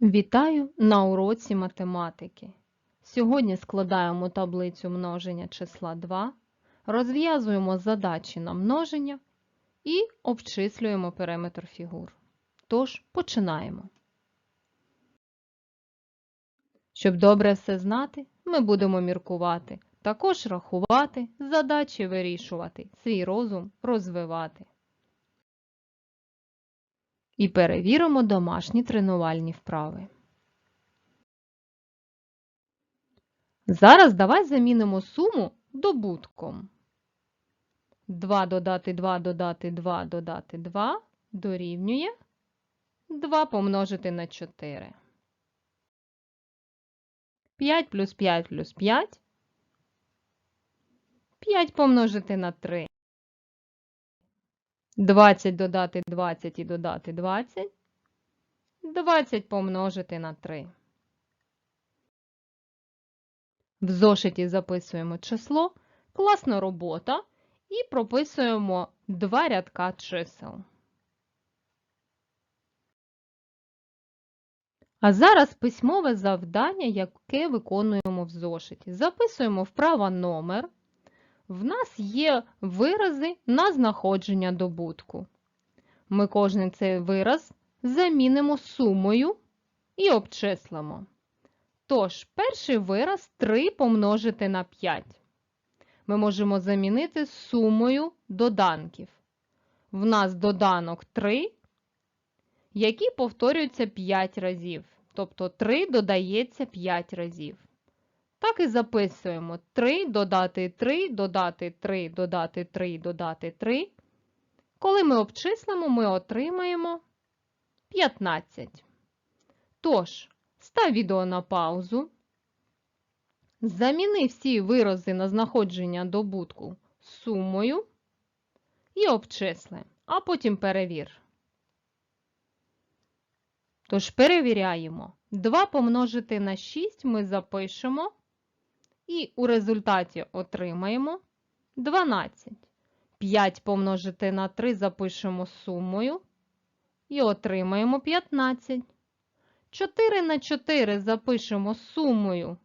Вітаю на уроці математики. Сьогодні складаємо таблицю множення числа 2, розв'язуємо задачі на множення і обчислюємо периметр фігур. Тож, починаємо. Щоб добре все знати, ми будемо міркувати, також рахувати, задачі вирішувати, свій розум розвивати. І перевіримо домашні тренувальні вправи. Зараз давай замінимо суму добутком. 2 додати 2 додати 2 додати 2 дорівнює 2 помножити на 4. 5 плюс 5 плюс 5. 5 помножити на 3. 20 додати 20 і додати 20. 20 помножити на 3. В зошиті записуємо число, класна робота і прописуємо два рядка чисел. А зараз письмове завдання, яке виконуємо в зошиті. Записуємо вправо номер. В нас є вирази на знаходження добутку. Ми кожен цей вираз замінимо сумою і обчислимо. Тож, перший вираз 3 помножити на 5. Ми можемо замінити сумою доданків. В нас доданок 3, який повторюється 5 разів. Тобто 3 додається 5 разів. Так і записуємо 3 додати 3, додати 3, додати 3, додати 3. Коли ми обчислимо, ми отримаємо 15. Тож, став відео на паузу. Заміни всі вирази на знаходження добутку сумою і обчисли, а потім перевір. Тож перевіряємо. 2 помножити на 6 ми запишемо і у результаті отримаємо 12. 5 помножити на 3 запишемо сумою і отримаємо 15. 4 на 4 запишемо сумою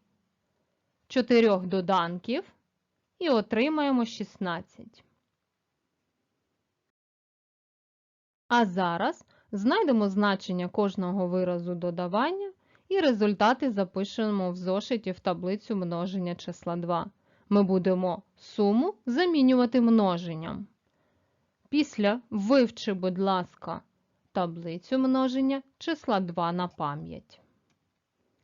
4 доданків і отримаємо 16. А зараз знайдемо значення кожного виразу додавання і результати запишемо в зошиті в таблицю множення числа 2. Ми будемо суму замінювати множенням. Після вивчи, будь ласка, таблицю множення числа 2 на пам'ять.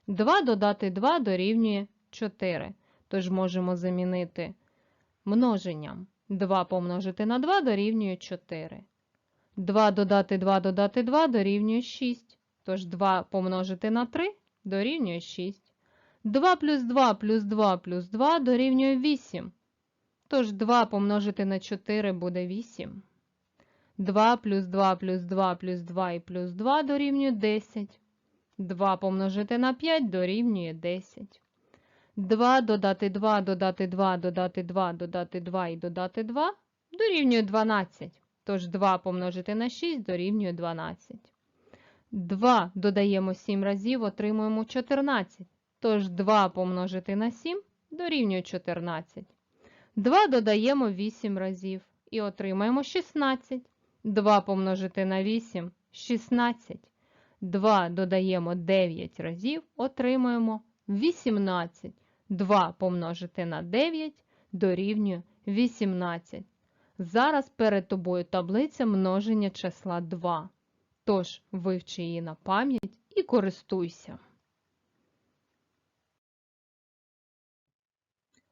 2 додати 2 дорівнює 4. Тож можемо замінити множенням. 2 помножити на 2 дорівнює 4. 2 додати 2 додати 2 дорівнює 6. Тож 2 помножити на 3 дорівнює 6. 2 плюс 2 плюс 2 плюс 2 дорівнює 8. Тож 2 помножити на 4 буде 8. 2 плюс 2 плюс 2 плюс 2 і плюс 2 дорівнює 10. 2 помножити на 5 дорівнює 10. 2 додати 2 додати 2 додати 2 додати 2 і додати 2 дорівнює 12. Тож 2 помножити на 6 дорівнює 12. 2 додаємо 7 разів, отримуємо 14. Тож 2 помножити на 7 дорівнює 14. 2 додаємо 8 разів і отримаємо 16. 2 помножити на 8 16. 2 додаємо 9 разів, отримуємо 18. 2 помножити на 9 дорівнює 18. Зараз перед тобою таблиця множення числа 2. Тож вивчи її на пам'ять і користуйся.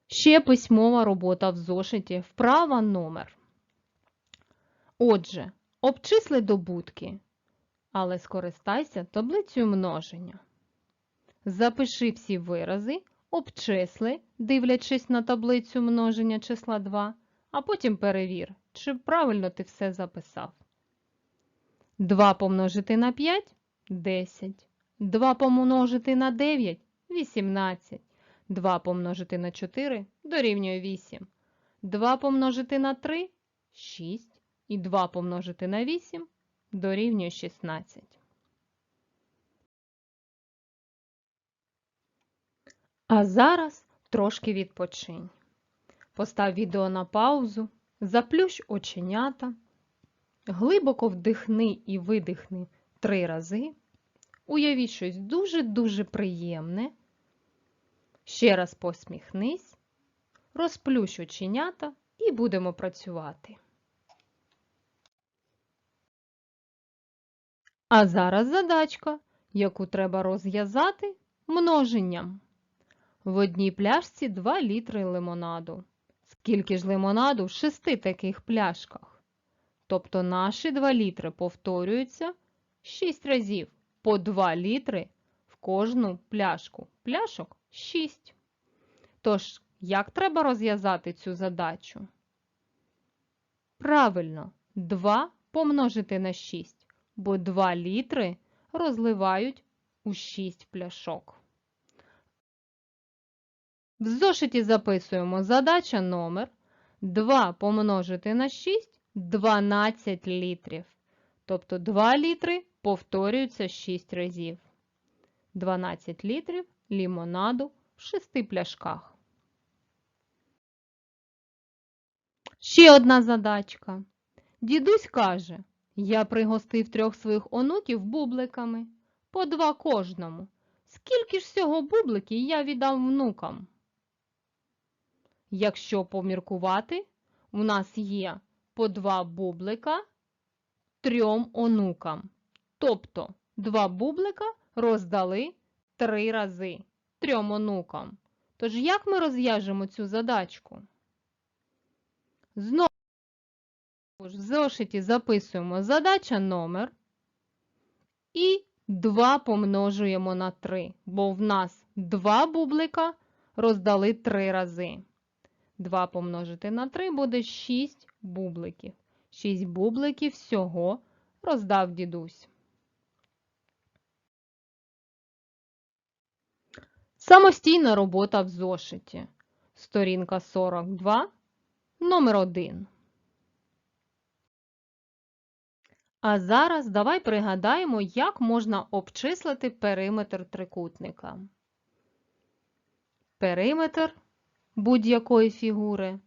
Ще письмова робота в зошиті. Вправа номер. Отже, обчисли добутки, але скористайся таблицею множення. Запиши всі вирази, обчисли, дивлячись на таблицю множення числа 2, а потім перевір, чи правильно ти все записав. 2 помножити на 5 10. 2 помножити на 9 18. 2 помножити на 4 дорівнює 8. 2 помножити на 3 6. І 2 помножити на 8 дорівнює 16. А зараз трошки відпочинь. Постав відео на паузу, заплющ оченята, глибоко вдихни і видихни три рази. Уявіть щось дуже-дуже приємне. Ще раз посміхнись, розплющ оченята і будемо працювати. А зараз задачка, яку треба розв'язати множенням. В одній пляшці 2 літри лимонаду. Скільки ж лимонаду в шести таких пляшках? Тобто наші 2 літри повторюються 6 разів по 2 літри в кожну пляшку. Пляшок 6. Тож, як треба розв'язати цю задачу? Правильно, 2 помножити на 6, бо 2 літри розливають у 6 пляшок. В зошиті записуємо задача номер 2 помножити на 6 12 літрів. Тобто 2 літри повторюються 6 разів. 12 літрів лімонаду в 6 пляшках. Ще одна задачка. Дідусь каже, я пригостив трьох своїх онуків бубликами, по два кожному. Скільки ж всього бубликів я віддав внукам? Якщо поміркувати, у нас є по два бублика трьом онукам. Тобто два бублика роздали три рази трьом онукам. Тож як ми розв'яжемо цю задачку? Знову ж в зошиті записуємо задача номер і 2 помножуємо на 3, бо в нас 2 бублика роздали 3 рази. 2 помножити на 3 буде 6 бубликів. 6 бубликів всього роздав дідусь. Самостійна робота в зошиті. Сторінка 42, номер 1. А зараз давай пригадаємо, як можна обчислити периметр трикутника. Периметр будь-якої фігури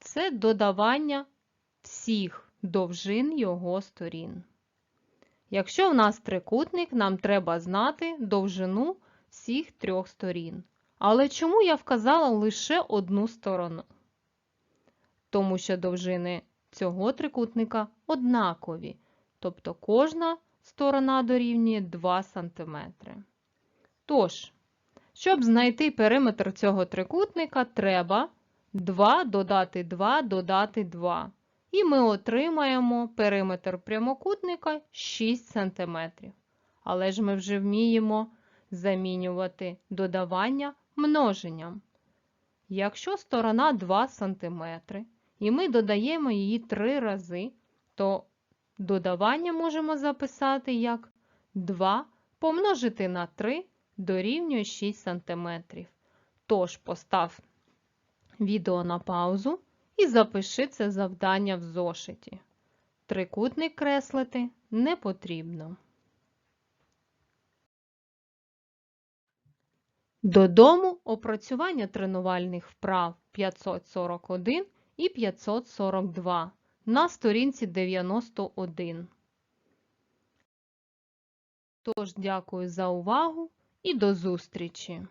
це додавання всіх довжин його сторін. Якщо в нас трикутник, нам треба знати довжину всіх трьох сторін. Але чому я вказала лише одну сторону? Тому що довжини цього трикутника однакові. Тобто кожна сторона дорівнює 2 см. Тож, щоб знайти периметр цього трикутника, треба 2 додати 2 додати 2. І ми отримаємо периметр прямокутника 6 см. Але ж ми вже вміємо замінювати додавання множенням. Якщо сторона 2 см, і ми додаємо її 3 рази, то додавання можемо записати як 2 помножити на 3 дорівнює 6 см. Тож постав відео на паузу і запиши це завдання в зошиті. Трикутник креслити не потрібно. Додому опрацювання тренувальних вправ 541 і 542 на сторінці 91. Тож, дякую за увагу і до зустрічі!